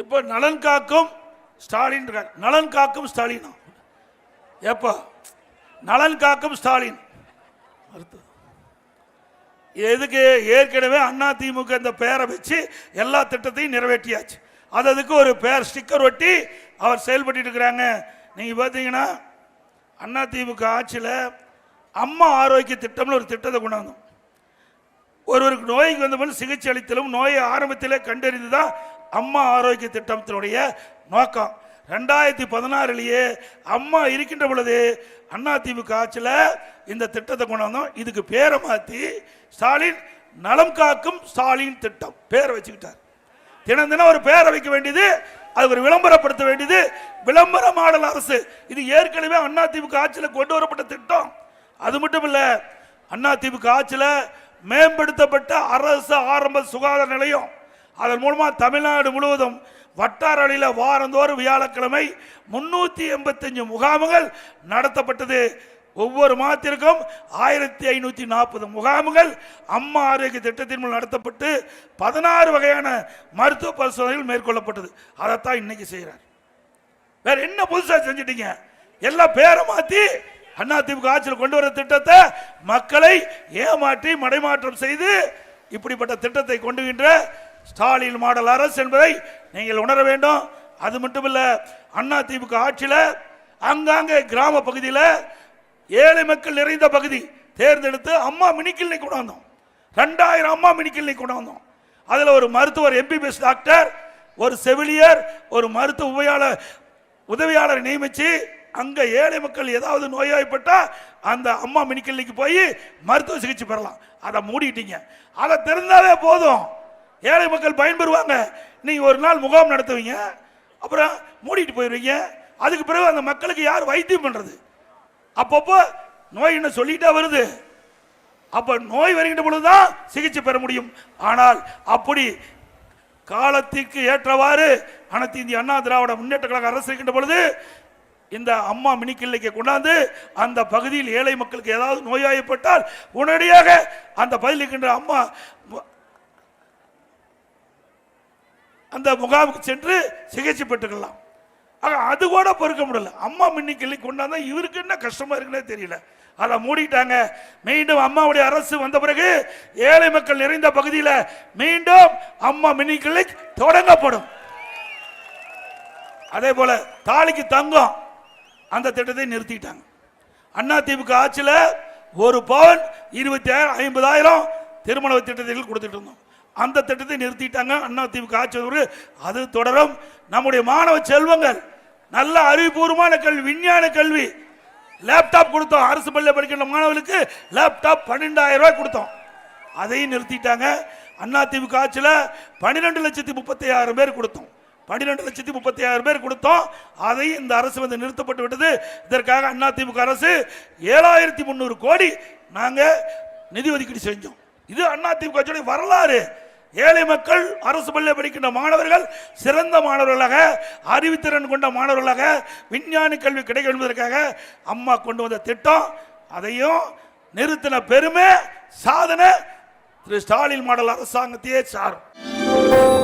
இப்போ நலன் காக்கும் ஸ்டாலின் இருக்கார். நலன் காக்கும் ஸ்டாலினா. எப்போ நலன் காக்கும் ஸ்டாலின். அடுத்து எதுக்கு? ஏற்கனவே அண்ணா திமுக இந்த பெயரை வச்சு எல்லா திட்டத்தையும் நிறைவேற்றியாச்சு. அது அதுக்கு ஒரு பேர் ஸ்டிக்கர் ஒட்டி அவர் செயல்பட்டு இருக்கிறாங்க. நீங்க பார்த்தீங்கன்னா அண்ணா திமுக ஆட்சியில் அம்மா ஆரோக்கிய திட்டம்னு ஒரு திட்டத்தை கொண்டாந்தோம். ஒருவருக்கு நோய்க்கு வந்தபோது சிகிச்சை அளித்தலும் நோயை ஆரம்பத்திலே கண்டறிந்து தான் அம்மா ஆரோக்கிய திட்டத்தினுடைய நோக்கம். ரெண்டாயிரத்தி பதினாறுலேயே அம்மா இருக்கின்ற பொழுது அண்ணா திமுக ஆட்சியில் இந்த திட்டத்தை கொண்டு வந்தோம். இதுக்கு பேரை மாற்றி ஸ்டாலின் நலம் காக்கும் ஸ்டாலின் திட்டம். பேரை வச்சுக்கிட்டார். தினம் தினம் ஒரு பேரை வைக்க வேண்டியது அது ஒரு விளம்பரப்படுத்த வேண்டியது விளம்பர மாடல் அரசு. இது ஏற்கனவே அண்ணா திமுக ஆட்சியில் கொண்டு வரப்பட்ட திட்டம். அது மட்டும் இல்லை அண்ணா திமுக ஆட்சியில் மேம்படுத்தப்பட்ட அரசு ஆரம்ப சுகாதார நிலையம். அதன் மூலமாக தமிழ்நாடு முழுவதும் வட்டார அளவில் வாரந்தோறும் வியாழக்கிழமை முன்னூற்றி எண்பத்தஞ்சு முகாம்கள் நடத்தப்பட்டது. ஒவ்வொரு மாதத்திற்கும் ஆயிரத்தி ஐநூற்றி நாற்பது முகாம்கள் அம்மா ஆரோக்கிய திட்டத்தின் மூலம் நடத்தப்பட்டு பதினாறு வகையான மருத்துவ பரிசோதனைகள் மேற்கொள்ளப்பட்டது. அதைத்தான் இன்னைக்கு செய்கிறார் வேற என்ன புதுசாக செஞ்சிட்டீங்க? எல்லாம் பேரை மாற்றி அண்ணா திமுக ஆட்சியில் கொண்டு வர திட்டத்தை மக்களை ஏமாற்றி மடைமாற்றம் செய்து இப்படிப்பட்ட திட்டத்தை கொண்டுகின்ற ஸ்டாலின் மாடல் அரசு என்பதை நீங்கள் உணர வேண்டும். அது மட்டுமில்ல அண்ணா திமுக ஆட்சியில் அங்காங்கே கிராம பகுதியில் ஏழை மக்கள் நிறைந்த பகுதி தேர்ந்தெடுத்து அம்மா மினி கொண்டாந்தோம் கொண்டு வந்தோம். ரெண்டாயிரம் அம்மா மினி கொண்டாந்தோம் கொண்டு வந்தோம். அதில் ஒரு மருத்துவர் எம்பிபிஎஸ் டாக்டர் ஒரு செவிலியர் ஒரு மருத்துவ உபயாளர் உதவியாளரை நியமித்து அங்கே ஏழை மக்கள் ஏதாவது நோய்வாய்ப்பட்டா அந்த அம்மா மினி போய் மருத்துவ சிகிச்சை பெறலாம். அதை மூடிட்டீங்க. அதை தெரிந்தாலே போதும். ஏழை மக்கள் பயன்பெறுவாங்க. நீங்க ஒரு நாள் முகாம் நடத்துவீங்க. அப்புறம் மூடிட்டு போயிடுவீங்க அதுக்கு பிறகு அந்த மக்களுக்கு யார் வைத்தியம் பண்றது? அப்பப்போ நோய் என்ன சொல்லிட்டா வருது. அப்ப நோய் வருகின்ற பொழுதுதான் சிகிச்சை பெற முடியும். ஆனால் அப்படி காலத்திற்கு ஏற்றவாறு அனைத்து இந்திய அண்ணா திராவிட முன்னேற்ற கழக அரசு இருக்கின்ற பொழுது இந்த அம்மா மினி கிளினிக்கை கொண்டாந்து அந்த பகுதியில் ஏழை மக்களுக்கு ஏதாவது நோயாயப்பட்டால் உடனடியாக அந்த பகுதியில் இருக்கின்ற அம்மா அந்த முகாமுக்கு சென்று சிகிச்சை பெற்றுக்கலாம். ஆக அது கூட பொறுக்க முடியல. அம்மா மின்னி கொண்டாந்தா இவருக்கு என்ன கஷ்டமா இருக்குன்னே தெரியல. அதை மூடிட்டாங்க. மீண்டும் அம்மாவுடைய அரசு வந்த பிறகு ஏழை மக்கள் நிறைந்த பகுதியில் மீண்டும் அம்மா மினி தொடங்கப்படும். அதே போல தாலிக்கு தங்கம் அந்த திட்டத்தை நிறுத்திட்டாங்க. அண்ணா திமுக ஆட்சியில் ஒரு பவுன் இருபத்தி ஆயிரம் ஐம்பதாயிரம் திருமண திட்டத்தில் கொடுத்துட்டு இருந்தோம். அந்த திட்டத்தை நிறுத்திட்டாங்க. அண்ணா திமுக ஆட்சி ஒரு அது தொடரும். நம்முடைய மாணவ செல்வங்கள் நல்ல அறிவுபூர்வமான கல்வி விஞ்ஞான கல்வி. லேப்டாப் கொடுத்தோம். அரசு பள்ளியில் படிக்கிற மாணவர்களுக்கு லேப்டாப் பன்னெண்டாயிரம் ரூபாய் கொடுத்தோம். அதையும் நிறுத்திட்டாங்க. அண்ணா திமுக ஆட்சியில் பன்னிரெண்டு லட்சத்தி முப்பத்தி ஆயிரம் பேர் கொடுத்தோம். பன்னிரெண்டு லட்சத்தி முப்பத்தி ஆயிரம் பேர் கொடுத்தோம். அதையும் இந்த அரசு வந்து நிறுத்தப்பட்டு விட்டது. இதற்காக அண்ணா திமுக அரசு ஏழாயிரத்தி முந்நூறு கோடி நாங்கள் நிதி ஒதுக்கீடு செஞ்சோம். இது அண்ணா திமுக ஆட்சியுடைய வரலாறு. ஏழை மக்கள் அரசு பள்ளியில் படிக்கின்ற மாணவர்கள் சிறந்த மாணவர்களாக அறிவுத்திறன் கொண்ட மாணவர்களாக விஞ்ஞானி கல்வி கிடைக்கும் என்பதற்காக அம்மா கொண்டு வந்த திட்டம். அதையும் நிறுத்தின பெருமை சாதனை திரு ஸ்டாலின் மாடல் அரசாங்கத்தையே சாரும்.